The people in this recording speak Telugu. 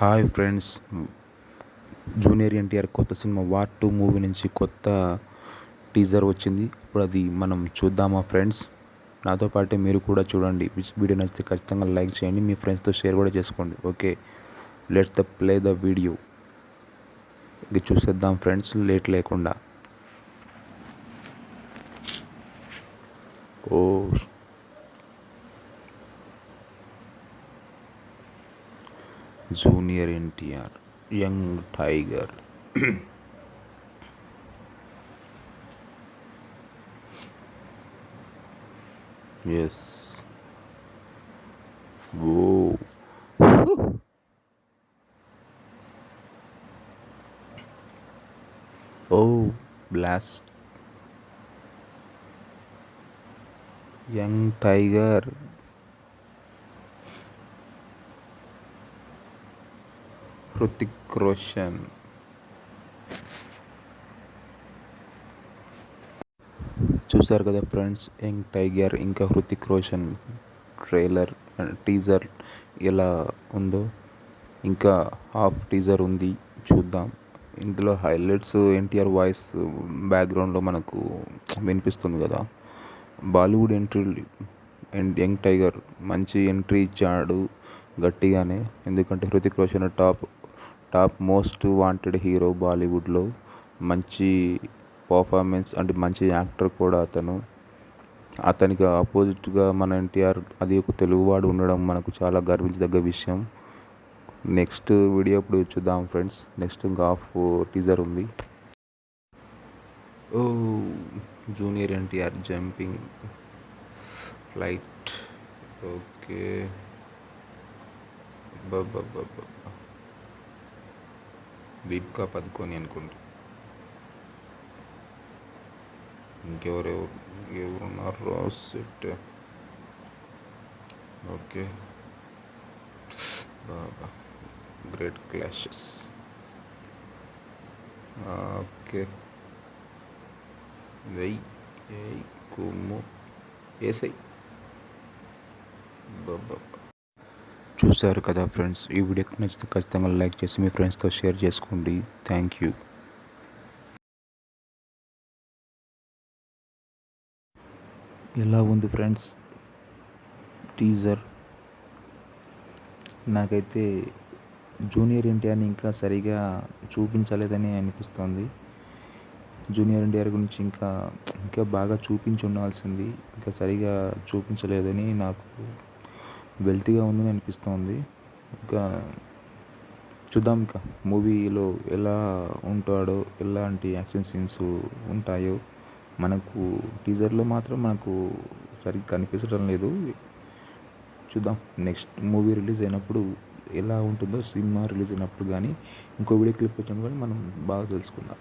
Hi friends. జూనియర్ ఎన్టీఆర్ కొత్త సినిమా వార్ టూ మూవీ నుంచి కొత్త టీజర్ వచ్చింది. ఇప్పుడు అది మనం చూద్దామా ఫ్రెండ్స్? నాతో పాటే మీరు కూడా చూడండి. వీడియో నచ్చితే ఖచ్చితంగా లైక్ చేయండి. మీ ఫ్రెండ్స్తో షేర్ కూడా చేసుకోండి. Okay. Let the play the video. ఇది చూసేద్దాం ఫ్రెండ్స్. లేట్ లేకుండా. Oh junior NTR young tiger ఎస్ ఓ ఓ blast young tiger Hrithik Roshan. చూసారు కదా ఫ్రెండ్స్ యంగ్ టైగర్ ఇంకా హృతిక్ రోషన్ ట్రైలర్ టీజర్ ఎలా ఉందో. ఇంకా హాఫ్ టీజర్ ఉంది చూద్దాం. ఇందులో హైలైట్స్ ఎన్టీఆర్ వాయిస్ బ్యాక్గ్రౌండ్లో మనకు వినిపిస్తుంది కదా. బాలీవుడ్ ఎంట్రీ యంగ్ టైగర్ మంచి ఎంట్రీ ఇచ్చాడు గట్టిగానే. ఎందుకంటే Hrithik Roshan top top most wanted hero బాలీవుడ్లో. మంచి పర్ఫార్మెన్స్ అంటే మంచి యాక్టర్ కూడా అతను. అతనికి ఆపోజిట్గా మన ఎన్టీఆర్ అది ఒక తెలుగువాడు ఉండడం మనకు చాలా గర్వించదగ్గ విషయం. నెక్స్ట్ వీడియో ఇప్పుడు చూద్దాం ఫ్రెండ్స్. నెక్స్ట్ ఇంకా హాఫ్ టీజర్ ఉంది. ఓ junior NTR jumping flight okay. బాబా దీపికా పదుకొని అనుకుంటా ఇంకెవరెవరు ఎవరున్నారు సెట్ ఓకే బాబా గ్రేట్ క్లాషెస్ ఓకే వెయ్యి ఏయ్ కుమ్ము ఏసై బాబా చూసారు కదా ఫ్రెండ్స్. ఈ వీడియోకి నచ్చితే ఖచ్చితంగా లైక్ చేసి మీ ఫ్రెండ్స్తో షేర్ చేసుకోండి. Thank you. ఎలా ఉంది ఫ్రెండ్స్? టీజర్? నాకైతే జూనియర్ ఎన్టీఆర్ని ఇంకా సరిగా చూపించలేదని అనిపిస్తుంది. జూనియర్ ఎన్టీఆర్ గురించి ఇంకా ఇంకా బాగా చూపించి ఉండాల్సింది. ఇంకా సరిగా చూపించలేదని నాకు వెల్తీగా ఉందని అనిపిస్తోంది. ఇంకా చూద్దాం ఇంకా మూవీలో ఎలా ఉంటాడో ఎలాంటి యాక్షన్ సీన్స్ ఉంటాయో మనకు టీజర్లో మాత్రం మనకు సరిగ్గా కనిపించడం లేదు. చూద్దాం నెక్స్ట్ మూవీ రిలీజ్ అయినప్పుడు ఎలా ఉంటుందో సినిమా రిలీజ్ అయినప్పుడు కానీ ఇంకో వీడియో క్లిప్ వచ్చినప్పుడు కానీ మనం బాగా తెలుసుకుందాం.